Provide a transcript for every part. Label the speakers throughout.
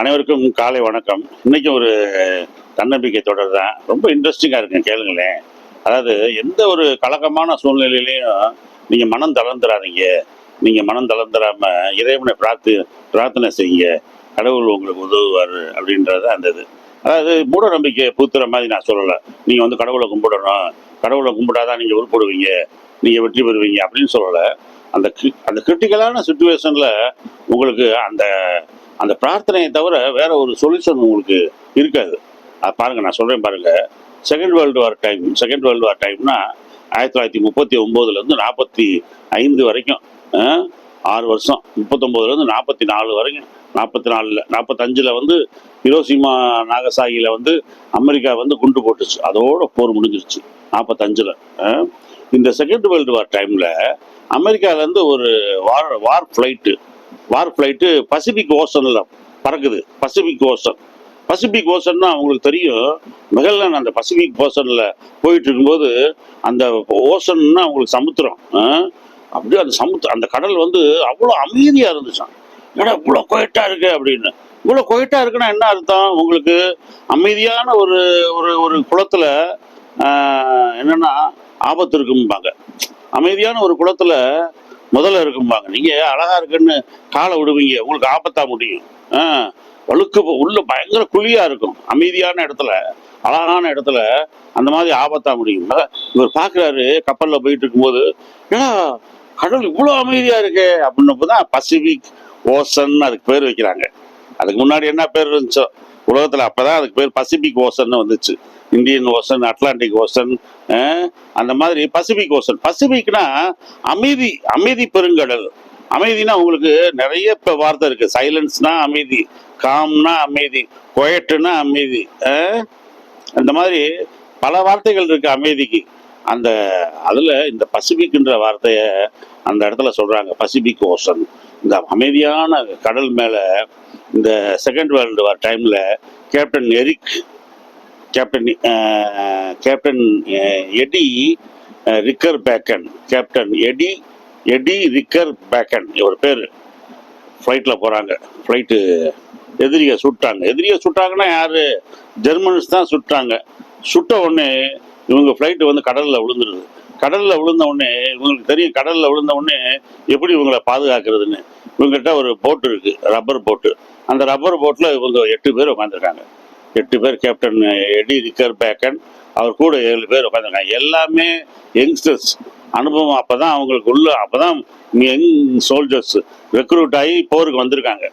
Speaker 1: அனைவருக்கும் காலை வணக்கம். இன்னைக்கு ஒரு தன்னம்பிக்கை தொடர் தான் ரொம்ப இன்ட்ரெஸ்டிங்காக இருக்குங்க கேளுங்களேன். அதாவது எந்த ஒரு கலக்கமான சூழ்நிலையிலையும் நீங்கள் மனம் தளர்ந்துடாதீங்க நீங்கள் மனம் தளர்ந்துடாமல் இறைவனை பிரார்த்தி பிரார்த்தனை செய்யுங்க. கடவுள் உங்களுக்கு உதவுவார் அப்படின்றது அந்த இது. அதாவது மூட நம்பிக்கை பூத்துற மாதிரி நான் சொல்லலை. நீங்கள் வந்து கடவுளை கும்பிடணும். கடவுளை கும்பிட்டாதான் நீங்கள் உருப்படுவீங்க. நீங்கள் வெற்றி பெறுவீங்க அப்படின்னு சொல்லலை. அந்த அந்த கிரிட்டிக்கலான சுச்சுவேஷனில் உங்களுக்கு அந்த அந்த பிரார்த்தனையை தவிர வேற ஒரு சொல்யூஷன் உங்களுக்கு இருக்காது. அது பாருங்க நான் சொல்றேன் பாருங்க. Second world war time second world war டைம்னா ஆயிரத்தி தொள்ளாயிரத்தி முப்பத்தி ஒம்போதுலேருந்து நாற்பத்தி ஐந்து வரைக்கும் ஆறு வருஷம். முப்பத்தொம்போதுலேருந்து நாற்பத்தி நாலு வரைக்கும். நாற்பத்தி நாலில் நாற்பத்தஞ்சில் வந்து ஹிரோசிமா நாகசாகியில் வந்து அமெரிக்கா வந்து குண்டு போட்டுச்சு. அதோட போர் முடிஞ்சிருச்சு நாற்பத்தஞ்சில் இந்த செகண்ட் வேர்ல்டு வார் டைமில் அமெரிக்காவிலேருந்து ஒரு war war flight war flight Pacific ஓசனில் பறக்குது. பசிபிக் ஓஷன் பசிபிக் ஓசன்னா அவங்களுக்கு தெரியும். மெகல்லன் அந்த பசிபிக் ஓஷனில் போயிட்டு இருக்கும்போது அந்த ஓசன்னா அவங்களுக்கு சமுத்திரம். அப்படியே அந்த சமுத்திரம் அந்த கடல் வந்து அவ்வளோ அமைதியாக இருந்துச்சான் ஏடா இவ்வளோ கொயட்டாக இருக்கு அப்படின்னு. இவ்வளோ கொயட்டாக இருக்குன்னா என்ன அர்த்தம்? உங்களுக்கு அமைதியான ஒரு ஒரு ஒரு குளத்தில் என்னென்னா ஆபத்து இருக்கும்பாங்க. அமைதியான ஒரு குளத்தில் முதல்ல இருக்கும்பாங்க. நீங்க அழகா இருக்குன்னு காலை விடுவீங்க உங்களுக்கு ஆபத்தா முடியும். ஆஹ், வழுக்கு உள்ள பயங்கர குழியா இருக்கும். அமைதியான இடத்துல அழகான இடத்துல அந்த மாதிரி ஆபத்தா முடியும். இவர் பாக்குறாரு கப்பல்ல போயிட்டு இருக்கும்போது ஏன்னா கடல் இவ்வளோ அமைதியா இருக்கே? அப்படின்னப்போ தான் பசிபிக் ஓசன் அதுக்கு பேர் வைக்கிறாங்க. அதுக்கு முன்னாடி என்ன பேர் இருந்துச்சோ? உலகத்துல அப்பதான் அதுக்கு பேர் பசிபிக் ஓசன் வந்துச்சு. இந்தியன் ஓசன் அட்லாண்டிக் ஓசன் அந்த மாதிரி பசிபிக் ஓசன். பசிபிக்னா அமைதி அமைதி பெருங்கடல். அமைதினா உங்களுக்கு நிறைய இப்போ வார்த்தை இருக்கு. சைலன்ஸ்னா அமைதி காம்னா அமைதி கொயட்டுனா அமைதி அந்த மாதிரி பல வார்த்தைகள் இருக்கு அமைதிக்கு. அந்த அதில் இந்த பசிபிக்ன்ற வார்த்தையை அந்த இடத்துல சொல்கிறாங்க பசிபிக் ஓஷன் இந்த அமைதியான கடல் மேலே இந்த செகண்ட் வேர்ல்டு வார் டைமில் captain Eric captain captain Eddie Rickenbacker captain Eddie Eddie Rickenbacker இவர் பேர். ஃப்ளைட்டில் போகிறாங்க ஃப்ளைட்டு எதிரியை சுட்டாங்க. எதிரியை சுட்டாங்கன்னா யார்? ஜெர்மன்ஸ் தான் சுட்டாங்க. சுட்ட உடனே இவங்க ஃப்ளைட்டு வந்து கடலில் விழுந்துருது. கடலில் விழுந்த உடனே இவங்களுக்கு தெரியும் கடலில் விழுந்த உடனே எப்படி இவங்களை பாதுகாக்கிறதுன்னு. இவங்ககிட்ட ஒரு போட் இருக்குது ரப்பர் போட்டு அந்த ரப்பர் போட்டில் இவங்க எட்டு பேர் உட்காந்துருக்காங்க எட்டு பேர் கேப்டன் எடி ரிக்கர் பேக்கன் அவர் கூட ஏழு பேர் உட்காந்துருக்காங்க எல்லாமே யங்ஸ்டர்ஸ் அனுபவம் அப்போ தான் அவங்களுக்கு உள்ள அப்பதான் யங் சோல்ஜர்ஸ் ரெக்ரூட் ஆகி போருக்கு வந்திருக்காங்க.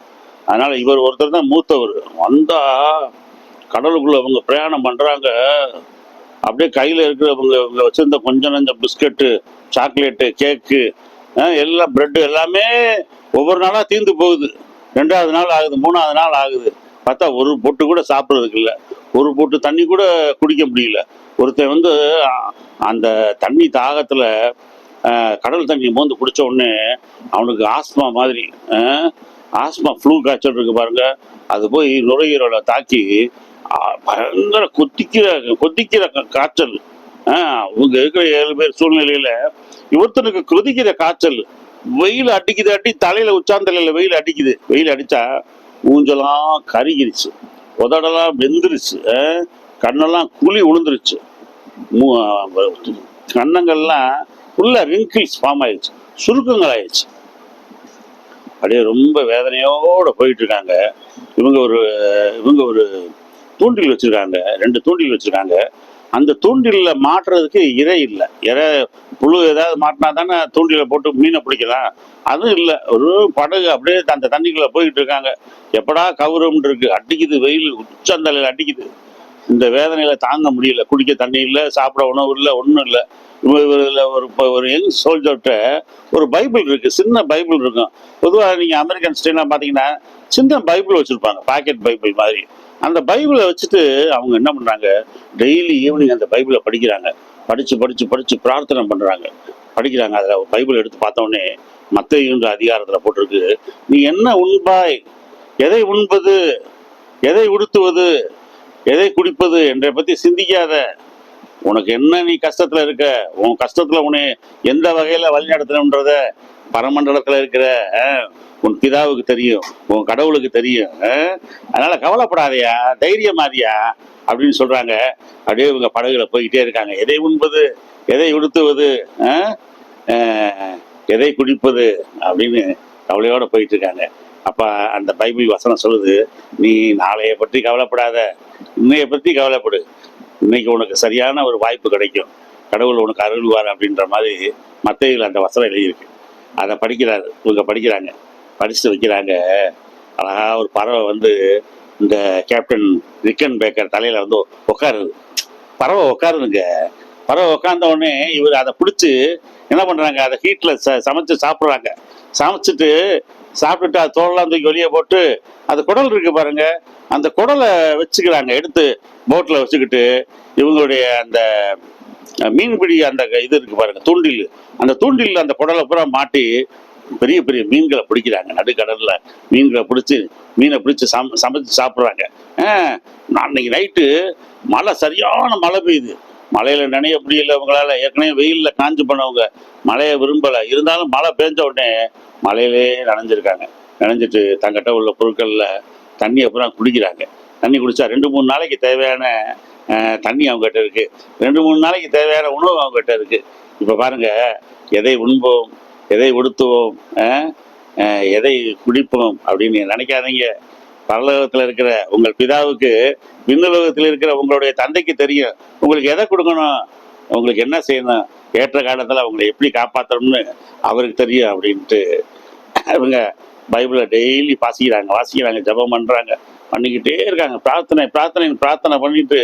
Speaker 1: அதனால் இவர் ஒருத்தர் தான் மூத்தவர். வந்தால் கடலுக்குள்ளே அவங்க பிரயாணம் பண்ணுறாங்க அப்படியே கையில் இருக்கிறவங்க இவங்க வச்சுருந்த கொஞ்சம் நஞ்சம் பிஸ்கட்டு சாக்லேட்டு கேக்கு எல்லாம் ப்ரெட்டு எல்லாமே ஒவ்வொரு நாளாக தீர்ந்து போகுது. ரெண்டாவது நாள் ஆகுது மூணாவது நாள் ஆகுது. பார்த்தா ஒரு பொட்டு கூட சாப்பிட்றதுக்கு இல்லை. ஒரு பொட்டு தண்ணி கூட குடிக்க முடியல. ஒருத்தன் வந்து அந்த தண்ணி தாகத்தில் கடல் தண்ணி மோந்து குடித்த உடனே அவனுக்கு ஆஸ்மா மாதிரி ஆஸ்மா ஃப்ளூ காய்ச்சல் இருக்கு பாருங்க. அது போய் நுரையீரலை தாக்கி பயங்கர கொத்திக்கிற கொதிக்கிற காய்ச்சல். அவங்க இருக்கிற ஏழு பேர் சூழ்நிலையில இவர்த்தனுக்கு கொதிக்கிற காய்ச்சல். வெயில் அடிக்குது அடி தலையில உச்சாந்தலையில வெயில் அடிக்குது. வெயில் அடிச்சா ஊஞ்சலாம் கருகிருச்சு. உதடெல்லாம் வெந்துருச்சு. கண்ணெல்லாம் குழி உளுந்துருச்சு. கண்ணங்கள்லாம் ஃபுல்லாக ரிங்கிள்ஸ் ஃபார்ம் ஆயிடுச்சு சுருக்கங்கள் ஆயிடுச்சு அப்படியே ரொம்ப வேதனையோட போயிட்டு இருக்காங்க இவங்க ஒரு இவங்க ஒரு தூண்டில் வச்சிருக்காங்க. ரெண்டு தூண்டில் வச்சிருக்காங்க. அந்த தூண்டில்ல மாட்டுறதுக்கு இறை இல்லை. இறை புழு ஏதாவது மாட்டினா தானே தூண்டில போட்டு மீனை பிடிக்கலாம். அதுவும் இல்லை. ஒரு படகு அப்படியே அந்த தண்ணிக்குள்ள போயிட்டு இருக்காங்க. எப்படா கவுரம்னு இருக்கு. அடிக்குது வெயில் உச்சந்தலையில் அடிக்குது. இந்த வேதனையில தாங்க முடியல. குடிக்க தண்ணி இல்லை சாப்பிட உணவு இல்லை ஒன்றும் இல்லை. இவரில் ஒரு ஒரு யங் சோல்ஜர்கிட்ட ஒரு பைபிள் இருக்கு. சின்ன பைபிள் இருக்கும். பொதுவாக நீங்கள் அமெரிக்கன் ஸ்டேட்லாம் பார்த்தீங்கன்னா சின்ன பைபிள் வச்சுருப்பாங்க. பாக்கெட் பைபிள் மாதிரி. அந்த பைபிளை வச்சுட்டு அவங்க என்ன பண்ணுறாங்க டெய்லி ஈவினிங் அந்த பைபிளை படிக்கிறாங்க. படித்து படித்து படித்து பிரார்த்தனை பண்ணுறாங்க படிக்கிறாங்க. அதில் பைபிள் எடுத்து பார்த்தோன்னே மற்ற மத்தையுன்ற அதிகாரத்தில் போட்டிருக்கு. நீ என்ன உண்பாய்? எதை உண்பது? எதை உடுத்துவது? எதை குடிப்பது? என்றை பற்றி சிந்திக்காத. உனக்கு என்ன நீ கஷ்டத்தில் இருக்க? உன் கஷ்டத்தில் உன்னை எந்த வகையில் வழிநடத்தணுன்றத பரமண்டலத்தில் இருக்கிற உன் பிதாவுக்கு தெரியும் உன் கடவுளுக்கு தெரியும். அதனால் அதனால கவலைப்படாதயா தைரியமாதியா அப்படின்னு சொல்றாங்க. அப்படியே இவங்க படகுல போய்கிட்டே இருக்காங்க. எதை உண்பது எதை உடுத்துவது எதை குடிப்பது அப்படின்னு கவலையோட போயிட்டு இருக்காங்க அப்ப அந்த பைபிள் வசனம் சொல்லுது நீ நாளைய பற்றி கவலைப்படாத இன்னைய பற்றி கவலைப்படு. இன்னைக்கு உனக்கு சரியான ஒரு வாய்ப்பு கிடைக்கும். கடவுள் உனக்கு அருள்வார் அப்படின்ற மாதிரி மத்தையில் அந்த வசனம் எழுதியிருக்கு. அதை படிக்கிறாரு இவங்க படிக்கிறாங்க. படிச்சுட்டு வைக்கிறாங்க. அழகாக ஒரு பறவை வந்து இந்த கேப்டன் ரிக்கன் பேக்கர் தலையில வந்து உட்காருது பறவை உட்காருதுங்க பறவை உட்கார்ந்த உடனே இவர் அதை பிடிச்சி என்ன பண்றாங்க? அதை ஹீட்ல சமைச்சு சாப்பிட்றாங்க. சமைச்சிட்டு சாப்பிட்டுட்டு அது தோலெல்லாம் தூக்கி வெளியே போட்டு அந்த குடல் இருக்கு பாருங்க. அந்த குடலை வச்சுக்கிறாங்க. எடுத்து போட்டில் வச்சுக்கிட்டு இவங்களுடைய அந்த மீன்பிடி அந்த இது இருக்கு பாருங்க தூண்டில். அந்த தூண்டில் அந்த குடலை பூரா மாட்டி பெரிய பெரிய மீன்களை பிடிக்கிறாங்க. நடுக்கடலில் மீன்களை பிடிச்சி மீனை பிடிச்சி சம சமைச்சு சாப்பிட்றாங்க. அன்னைக்கு நைட்டு மழை சரியான மழை பெய்யுது. மழையில் நனைய முடியல அவங்களால ஏற்கனவே வெயிலில் காஞ்சு போனவங்க மழையை விரும்பலை. இருந்தாலும் மழை பெஞ்ச உடனே மழையிலே நனைஞ்சிருக்காங்க. நனைஞ்சிட்டு தங்கிட்ட உள்ள பொருட்களில் தண்ணி அப்புறம் குடிக்கிறாங்க. தண்ணி குடித்தா ரெண்டு மூணு நாளைக்கு தேவையான தண்ணி அவங்ககிட்ட இருக்குது ரெண்டு மூணு நாளைக்கு தேவையான உணவு அவங்ககிட்ட இருக்கு. இப்போ பாருங்கள் எதை உண்போம்? எதை உடுத்துவோம் எதை குடிப்போம் அப்படின்னு நினைக்காதீங்க. பரலோகத்தில் இருக்கிற உங்கள் பிதாவுக்கு விண்ணுலகத்தில் இருக்கிற உங்களுடைய தந்தைக்கு தெரியும். உங்களுக்கு எதை கொடுக்கணும்? உங்களுக்கு என்ன செய்யணும்? ஏற்ற காலத்தில் அவங்களை எப்படி காப்பாற்றணும்னு அவருக்கு தெரியும் அப்படின்ட்டு இவங்க பைபிளை டெய்லி வாசிக்கிறாங்க வாசிக்கிறாங்க ஜெபம் பண்றாங்க பண்ணிக்கிட்டே இருக்காங்க. பிரார்த்தனை பிரார்த்தனை பிரார்த்தனை பண்ணிட்டு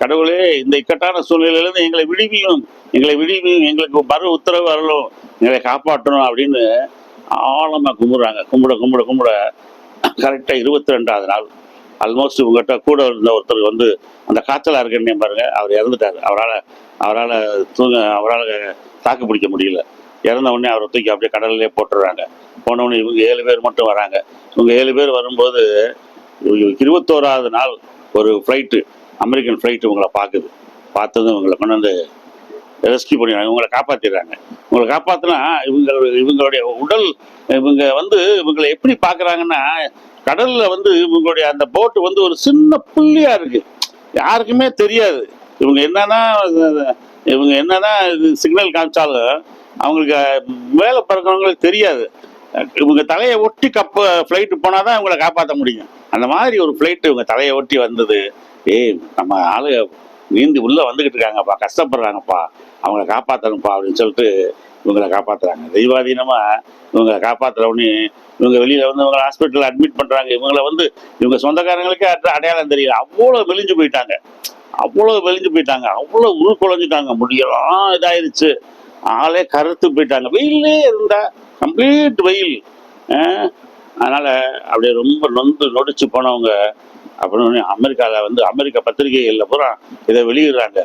Speaker 1: கடவுளே இந்த இக்கட்டான சூழ்நிலையிலேருந்து எங்களை விடுவியும் எங்களை விடுவியும் எங்களுக்கு மறு உத்தரவு வரலும் எங்களை காப்பாற்றணும் அப்படின்னு ஆழமாக கும்பிட்றாங்க. கும்பிட கும்பிட கும்பிட கரெக்டாக இருபத்தி ரெண்டாவது நாள். ஆல்மோஸ்ட் உங்ககிட்ட கூட இருந்த ஒருத்தர் வந்து அந்த காய்ச்சலாக இருக்குன்னே பாருங்க அவர் இறந்துட்டாரு. அவரால் அவரால் தூங்க அவரால் தாக்கு பிடிக்க முடியல. இறந்த உடனே அவரை தூக்கி அப்படியே கடல்லே போட்டுடுறாங்க போன உடனே இவங்க ஏழு பேர் மட்டும் வராங்க. இவங்க ஏழு பேர் வரும்போது இருபத்தோராவது நாள் ஒரு ஃப்ளைட்டு அமெரிக்கன் ஃப்ளைட் உங்களை பார்க்குது. பார்த்ததும் இவங்களை கொண்டு வந்து ரெஸ்கியூ பண்ணிடுறாங்க இவங்களை காப்பாற்றிடுறாங்க இவங்களை காப்பாற்றினா இவங்க இவங்களுடைய உடல் இவங்க வந்து இவங்களை எப்படி பார்க்குறாங்கன்னா கடலில் வந்து இவங்களுடைய அந்த போட்டு வந்து ஒரு சின்ன புள்ளியாக இருக்குது யாருக்குமே தெரியாது. இவங்க என்னன்னா இவங்க என்னதான் இது சிக்னல் காமிச்சாலும் அவங்களுக்கு மேலே பிறக்கிறவங்களுக்கு தெரியாது. இவங்க தலையை ஒட்டி கப்ப ஃப்ளைட்டு போனால் தான் இவங்களை காப்பாற்ற முடியும். அந்த மாதிரி ஒரு ஃப்ளைட்டு இவங்க தலையை ஒட்டி வந்தது. ஏய் நம்ம ஆளு நீந்தி உள்ள வந்துகிட்டு இருக்காங்கப்பா கஷ்டப்படுறாங்கப்பா. அவங்கள காப்பாற்றணும்ப்பா அப்படின்னு சொல்லிட்டு இவங்களை காப்பாற்றுறாங்க தெய்வாதீனமாக இவங்களை காப்பாத்துற இவங்க வெளியில் வந்து இவங்க ஹாஸ்பிட்டலில் அட்மிட் பண்ணுறாங்க இவங்களை வந்து இவங்க சொந்தக்காரங்களுக்கே அடையாளம் தெரியல. அவ்வளோ மெலிஞ்சு போயிட்டாங்க. அவ்வளோ மெலிஞ்சு போயிட்டாங்க. அவ்வளோ உள் முடியலாம் முடியெல்லாம் இதாயிருச்சு. ஆளே கருத்து போயிட்டாங்க. வெயிலே இருந்தா கம்ப்ளீட் வெயில். அதனால் அப்படியே ரொம்ப நொந்து நொடிச்சு போனவங்க அப்படின்னு அமெரிக்காவில் வந்து அமெரிக்க பத்திரிகைகளில் பூரா இதை வெளியிடுறாங்க.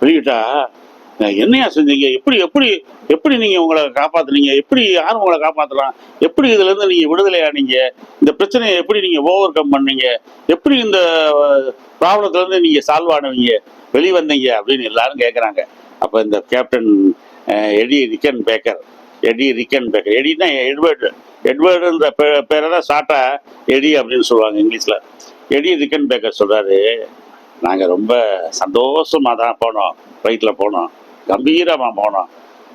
Speaker 1: வெளியிட்டா என்னையா செஞ்சீங்க? எப்படி எப்படி எப்படி நீங்கள் உங்களை காப்பாத்துனீங்க? எப்படி யார் உங்களை காப்பாற்றலாம் எப்படி இதுலேருந்து நீங்கள் நீங்க விடுதலையானீங்க இந்த பிரச்சனையை எப்படி நீங்கள் ஓவர் கம் பண்ணீங்க? எப்படி இந்த ப்ராப்ளத்துலேருந்து நீங்கள் சால்வ் ஆனவீங்க வெளிவந்தீங்க அப்படின்னு எல்லாரும் கேட்குறாங்க அப்போ இந்த captain Eddie Rickenbacker Eddie Rickenbacker. எடினா Edward எட்வர்டுன்ற பே- பேரை தான் ஷார்ட்டா எடி அப்படின்னு சொல்லுவாங்க இங்கிலீஷில். எடி ரிக்கன் பேக்கர் சொல்கிறாரு நாங்க ரொம்ப சந்தோஷமாக தான் போனோம் ஃப்ளைட்ல போனோம் கம்பீரமா போனோம்.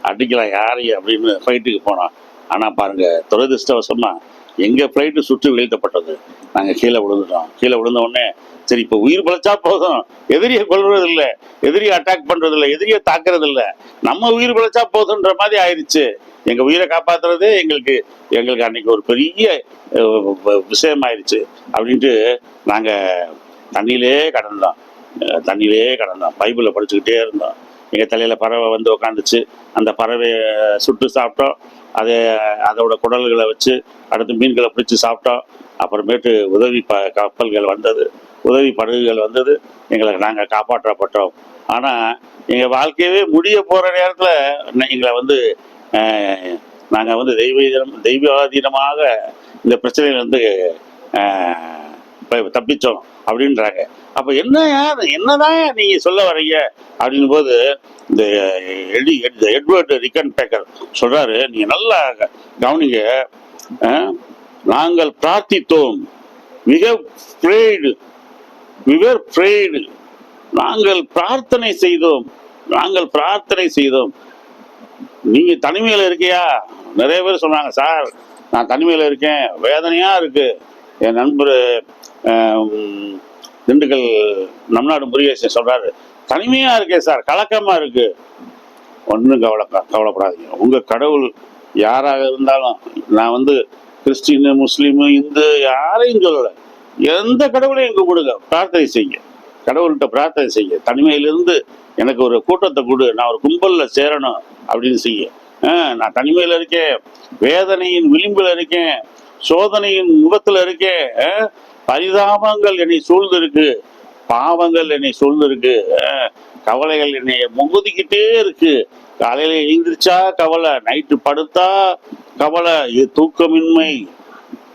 Speaker 1: அடிக்கலாம் யாரையும் அப்படின்னு ஃபைட்டுக்கு போனோம். ஆனா பாருங்க துரதிருஷ்டவசமாக எங்கள் ஃப்ளைட்டு சுற்றி வீழ்த்தப்பட்டது நாங்கள் கீழே விழுந்துட்டோம். கீழே விழுந்த உடனே சரி இப்போ உயிர் பிழைச்சா போதும். எதிரியை கொள்வதில்லை எதிரியை அட்டாக் பண்ணுறதில்ல எதிரியை தாக்குறது நம்ம உயிர் பிழைச்சா போதுன்ற மாதிரி ஆயிடுச்சு எங்கள் உயிரை காப்பாத்துறதே எங்களுக்கு எங்களுக்கு அன்னைக்கு ஒரு பெரிய விஷயமாயிருச்சு விஷயம் ஆயிடுச்சு அப்படின்ட்டு நாங்கள் தண்ணியிலே கடந்தோம். தண்ணியிலே கடந்தோம். பைபிளை படிச்சுக்கிட்டே இருந்தோம். எங்கள் தலையில் பறவை வந்து உக்காந்துச்சு. அந்த பறவையை சுட்டு சாப்பிட்டோம். அதை அதோட குடல்களை வச்சு அடுத்து மீன்களை பிடிச்சி சாப்பிட்டோம். அப்புறமேட்டு உதவி ப கப்பல்கள் வந்தது. உதவி படகுகள் வந்தது. எங்களை நாங்கள் காப்பாற்றப்பட்டோம். ஆனால் எங்கள் வாழ்க்கையவே முடிய போகிற நேரத்தில் எங்களை வந்து நாங்கள் வந்து தெய்வீதம் தெய்வாதீனமாக இந்த பிரச்சனையிலேருந்து தப்பித்தோம் அப்படின்றாங்க. அப்போ என்ன என்னதான் நீங்கள் சொல்ல வரீங்க? அப்படின் போது இந்த Eddie Ed Edward Rickenbacker சொல்கிறாரு நீங்கள் நல்லா கவனிங்க நாங்கள் பிரார்த்தித்தோம். மிக prayed மிக were நாங்கள் பிரார்த்தனை செய்தோம் நாங்கள் பிரார்த்தனை செய்தோம். நீங்க தனிமையில இருக்கியா? நிறைய பேர் சொன்னாங்க சார் நான் தனிமையில இருக்கேன் வேதனையா இருக்கு. என் நண்பர் திண்டுக்கல் நம்நாடு முருகேசன் சொல்றாரு தனிமையா இருக்கேன் சார் கலக்கமா இருக்கு. ஒன்றும் கவலை கவலைப்படாதீங்க. உங்க கடவுள் யாராக இருந்தாலும் நான் வந்து கிறிஸ்டின் முஸ்லீமு இந்து யாரையும் சொல்லலை. எந்த கடவுளையும் கும்பிடுங்க பிரார்த்தனை செய்யுங்க. கடவுள்கிட்ட பிரார்த்தனை செய்ய தனிமையிலிருந்து எனக்கு ஒரு கூட்டத்தை கொடு நான் ஒரு கும்பலில் சேரணும் அப்படின்னு செய்ய ஆ, நான் தனிமையில இருக்கேன். வேதனையின் விளிம்புல இருக்கேன். சோதனையின் முகத்தில் இருக்கேன். பரிதாபங்கள் என்னை சூழ்ந்திருக்கு பாவங்கள் என்னை சூழ்ந்திருக்கு கவலைகள் என்னை முகுதிக்கிட்டே இருக்கு. காலையில எழுந்திரிச்சா கவலை நைட்டு படுத்தா கவலை இது தூக்கமின்மை.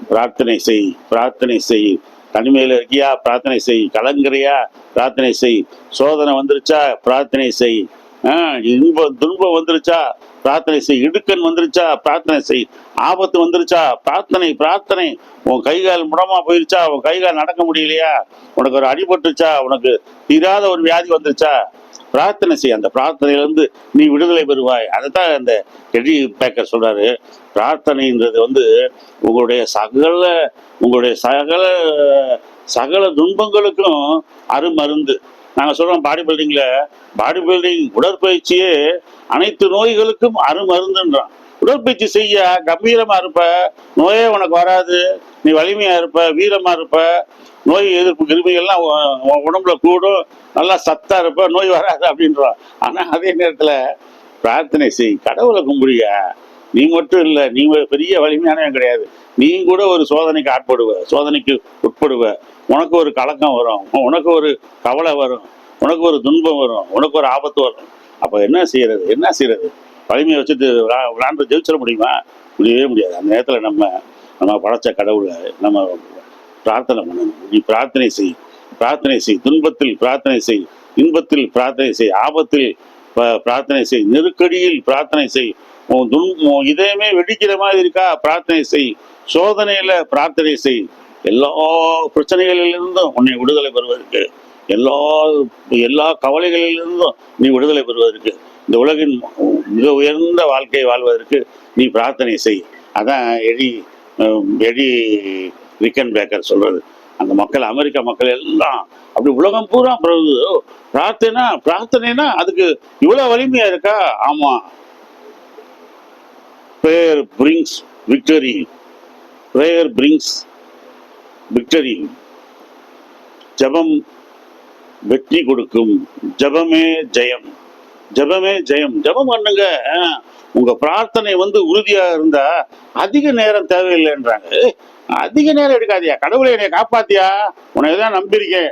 Speaker 1: பிரார்த்தனை செய் பிரார்த்தனை செய். தனிமையில் இருக்கியா? பிரார்த்தனை செய். கலங்குறியா? பிரார்த்தனை செய். சோதனை வந்துருச்சா? பிரார்த்தனை செய். ஆஹ் இன்பம் துன்பம் வந்துருச்சா? பிரார்த்தனை செய். இடுக்கன் வந்துருச்சா? பிரார்த்தனை செய். ஆபத்து வந்துருச்சா? பிரார்த்தனை பிரார்த்தனை. உன் கை கால் முடமா போயிருச்சா? உன் கை கால் நடக்க முடியலையா? உனக்கு ஒரு அடிபட்டுருச்சா உனக்கு தீராத ஒரு வியாதி வந்துருச்சா? பிரார்த்தனை செய். அந்த பிரார்த்தனையிலிருந்து நீ விடுதலை பெறுவாய். அதைத்தான் அந்த டெடி பேக்கர் சொல்றாரு. பிரார்த்தனைன்றது வந்து உங்களுடைய சகல உங்களுடைய சகல சகல துன்பங்களுக்கும் அருமருந்து. நாங்கள் சொல்றோம் பாடி பில்டிங்ல பாடி பில்டிங் உடற்பயிற்சியே அனைத்து நோய்களுக்கும் அருமருந்துன்றான். உடற்பயிற்சி செய்ய கம்பீரமா இருப்ப நோயே உனக்கு வராது. நீ வலிமையா இருப்ப வீரமா இருப்ப நோய் எதிர்ப்பு கிருமிகள்லாம் உன் உடம்புல கூடும். நல்லா சத்தா இருப்ப நோய் வராது அப்படின்றோம் ஆனா அதே நேரத்துல பிரார்த்தனை செய். கடவுளை கும்பிடுங்க நீ மட்டும் இல்லை நீ பெரிய வலிமையானவன் கிடையாது. நீ கூட ஒரு சோதனைக்கு ஆட்படுவ. சோதனைக்கு உட்படுவ. உனக்கு ஒரு கலக்கம் வரும். உனக்கு ஒரு கவலை வரும். உனக்கு ஒரு துன்பம் வரும். உனக்கு ஒரு ஆபத்து வரும். அப்போ என்ன செய்யறது? என்ன செய்யறது? வலிமையை வச்சுட்டு விளா- விளாண்டு ஜெயிச்சிட முடியுமா? முடியவே முடியாது. அந்த நேரத்தில் நம்ம நம்ம படைச்ச கடவுளை நம்ம பிரார்த்தனை பண்ணணும். நீ பிரார்த்தனை செய். பிரார்த்தனை செய். துன்பத்தில் பிரார்த்தனை செய். இன்பத்தில் பிரார்த்தனை செய். ஆபத்தில் ப- பிரார்த்தனை செய். நெருக்கடியில் பிரார்த்தனை செய். உன் துன் இதயமே வெடிக்கிற மாதிரி இருக்கா? பிரார்த்தனை செய். சோதனையில பிரார்த்தனை செய். எல்லா பிரச்சனைகளிலிருந்தும் உன்னை விடுதலை பெறுவதற்கு எல்லா எல்லா கவலைகளிலிருந்தும் நீ விடுதலை பெறுவதற்கு இந்த உலகின் மிக உயர்ந்த வாழ்க்கை வாழ்வதற்கு நீ பிரார்த்தனை செய். அதான் எடி எடி ரிக்கன் பேக்கர் சொல்றது. அந்த மக்கள் அமெரிக்க மக்கள் எல்லாம் அப்படி உலகம் பூரா பிறகு பிரார்த்தனை பிரார்த்தனைனா அதுக்கு இவ்வளவு வலிமையா இருக்கா? ஆமா. Prayer brings victory prayer brings victory ஜெபம் வெற்றி கொடுக்கும். ஜெபமே ஜெயம். ஜெபமே ஜெயம். ஜெபம் பண்ணுங்க. ஆ. உங்க பிரார்த்தனை வந்து உறுதியா இருந்தா அதிக நேரம் தேவையில்லைன்றாங்க. அதிக நேரம் எடுக்காதியா. கடவுளை என்னை காப்பாத்தியா? உன்னை தான் நம்பியிருக்கேன்.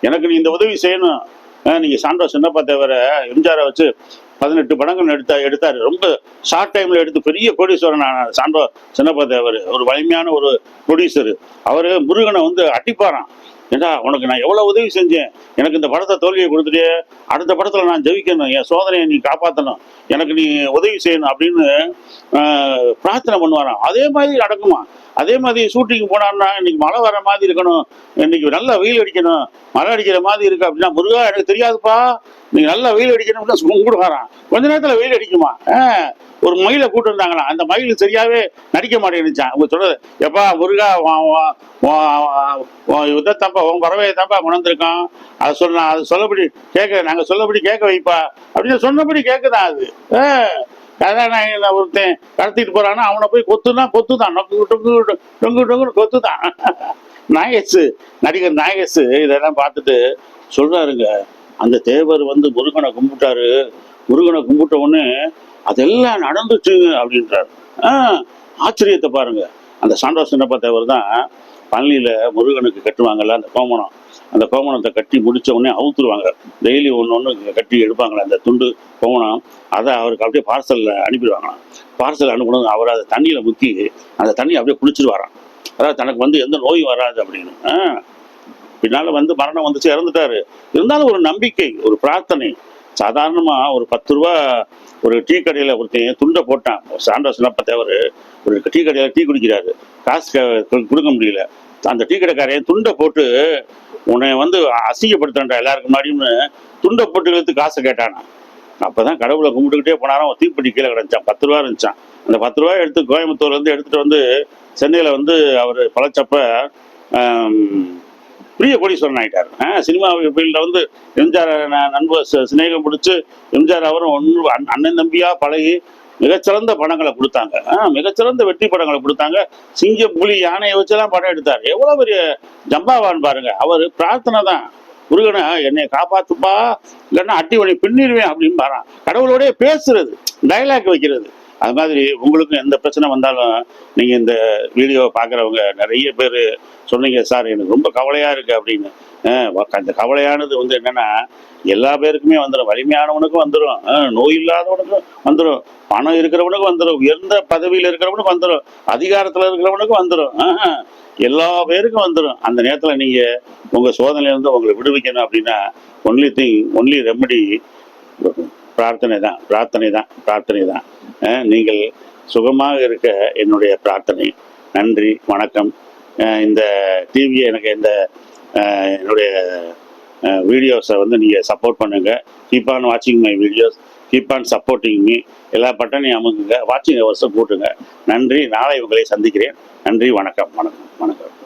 Speaker 1: எனக்கு நீ இந்த உதவி செய்யணும். ஆ, நீங்க சாண்டோ சின்னப்பா தேவர எம்ஜிஆரை வச்சு பதினெட்டு படங்கள் எடுத்தா எடுத்தாரு. ரொம்ப ஷார்ட் டைம்ல எடுத்து பெரிய ப்ரொடியூசர் நான் சாண்டோ சின்னப்பா தேவர். ஒரு வலிமையான ஒரு ப்ரொடியூசர் அவரு முருகனை வந்து அட்டிப்பாரான் ஏண்டா உனக்கு நான் எவ்வளவு உதவி செஞ்சேன்? எனக்கு இந்த படத்தை தோல்வியை கொடுத்துட்டு அடுத்த படத்துல நான் ஜெயிக்கணும் என் சோதனையை நீ காப்பாற்றணும் எனக்கு நீ உதவி செய்யணும் அப்படின்னு பிரார்த்தனை பண்ணுவாராம். அதே மாதிரி நடக்குமா? அதே மாதிரி ஷூட்டிங் போனான்னா இன்னைக்கு மழை வர மாதிரி இருக்கணும் இன்னைக்கு நல்லா வெயில் அடிக்கணும் மழை அடிக்கிற மாதிரி இருக்கு அப்படின்னா முருகா எனக்கு தெரியாதுப்பா. நீங்க நல்லா வெயில் அடிக்கணும்னு கும்பிடுவாராம் கொஞ்ச நேரத்துல வெயில் அடிக்குமா? ஒரு மயிலை கூட்டு வந்தாங்களாம். அந்த மயில் சரியாவே நடிக்க மாட்டேங்குச்சான் அவங்க சொல்றது எப்பா முருகா உன் உன் உன் யுத்தத்தப்பா உன் பறவையை தப்பா உணர்ந்திருக்கான். அது சொன்னா அது சொல்லபடி கேட்க நாங்க சொல்லபடி கேட்க வைப்பா. அப்படின்னு சொன்னபடி கேட்குதான் அது? கதாநாயகன் ஒருத்தன் கடத்திட்டு போறான்னா அவனை போய் கொத்துனா கொத்து தான் டொங்கு டொங்கு டொங்குன்னு கொத்துதான். நாகேஷ் நடிகர் நாயசு இதெல்லாம் பார்த்துட்டு சொல்றாருங்க. அந்த தேவர் வந்து முருகனை கும்பிட்டாரு. முருகனை கும்பிட்ட உடனே அதெல்லாம் நடந்துச்சுங்க அப்படின்றாரு. ஆ ஆச்சரியத்தை பாருங்க. அந்த சாண்டா சின்னப்பா தேவர் தான் பழனியில முருகனுக்கு கட்டுவாங்கல்ல அந்த கோமணம். அந்த கோமணத்தை கட்டி முடிச்ச உடனே அவுத்துருவாங்க. டெய்லி ஒன்று ஒன்று கட்டி எடுப்பாங்களே அந்த துண்டு கோமணம். அதை அவருக்கு அப்படியே பார்சலில் அனுப்பிடுவாங்களாம் பார்சல் அனுப்பினது அவர் அதை தண்ணியில் முக்கி அந்த தண்ணியை அப்படியே குளிச்சிருவாராம். அதாவது தனக்கு வந்து எந்த நோயும் வராது அப்படின்னு. ஆ. பின்னால் வந்து மரணம் வந்துச்சு இறந்துட்டாரு. இருந்தாலும் ஒரு நம்பிக்கை ஒரு பிரார்த்தனை. சாதாரணமாக ஒரு பத்து ரூபா ஒரு டீ கடையில் ஒருத்தன் துண்டை போட்டான். சாண்டோஸ் தேவர்? ஒரு டீ கடையில் டீ குடிக்கிறாரு. காசு கொடுக்க முடியல. அந்த டீ கடைக்காரன் துண்டை போட்டு உன்னை வந்து அசிங்கப்படுத்துறா எல்லாருக்கும் முன்னாடியும்னு துண்டை போட்டு இழுத்து காசை கேட்டானா. அப்பதான் கடவுளை கும்பிட்டுக்கிட்டே போனாலும் அவன் தீப்பெட்டி கீழே கிடந்துச்சான் பத்து ரூபா இருந்துச்சான் அந்த பத்து ரூபா எடுத்து கோயம்புத்தூர்லேருந்து எடுத்துகிட்டு வந்து சென்னையில் வந்து அவர் பழச்சப்ப பெரிய கோடீஸ்வரன் ஆகிட்டார் ஆ, சினிமா ஃபீல்டில் வந்து எம்ஜிஆர் ந- நண்பர் சிநேகம் பிடிச்சி எம்ஜிஆர் அவரும் ஒன்று அண்ணன் தம்பியாக பழகி மிகச்சிறந்த படங்களை கொடுத்தாங்க. ஆ, மிகச்சிறந்த வெற்றி படங்களை கொடுத்தாங்க. சிங்க புலி யானையை வச்செல்லாம் படம் எடுத்தார். எவ்வளோ பெரிய ஜம்பாவான் பாருங்க. அவர் பிரார்த்தனை தான். முருகனை என்னை காப்பாத்துப்பா இல்லைன்னா அட்டி உன்னை பின்னிடுவேன் அப்படின்னு பாறான் கடவுளோடய பேசுறது டைலாக் வைக்கிறது. அது மாதிரி உங்களுக்கும் எந்த பிரச்சனை வந்தாலும் நீங்கள் இந்த வீடியோவை பார்க்குறவங்க நிறைய பேர் சொன்னீங்க சார் எனக்கு ரொம்ப கவலையாக இருக்குது அப்படின்னு. அந்த கவலையானது வந்து என்னன்னா எல்லா பேருக்குமே வந்துடும் வலிமையானவனுக்கும் வந்துடும் நோய் இல்லாதவனுக்கும் வந்துடும் பணம் இருக்கிறவனுக்கும் வந்துடும் உயர்ந்த பதவியில் இருக்கிறவனுக்கும் வந்துடும் அதிகாரத்தில் இருக்கிறவனுக்கும் வந்துடும் எல்லா பேருக்கும் வந்துடும் அந்த நேரத்தில் நீங்கள் உங்கள் சோதனையிலேருந்து உங்களை விடுவிக்கணும் அப்படின்னா ஒன்லி திங் ஒன்லி ரெமடி பிரார்த்தனை தான் பிரார்த்தனை தான் பிரார்த்தனை தான் நீங்கள் சுகமாக இருக்க என்னுடைய பிரார்த்தனை. நன்றி வணக்கம். இந்த டிவியை எனக்கு இந்த என்னுடைய வீடியோஸை வந்து நீங்கள் சப்போர்ட் பண்ணுங்கள் கீப் ஆன் வாட்சிங் my videos keep on supporting me எல்லா பட்டனையும் அமுக்குங்க. வாட்சிங் ஹவர்ஸும் கூட்டுங்க. நன்றி. நாளை உங்களை சந்திக்கிறேன். நன்றி வணக்கம். வணக்கம். வணக்கம்.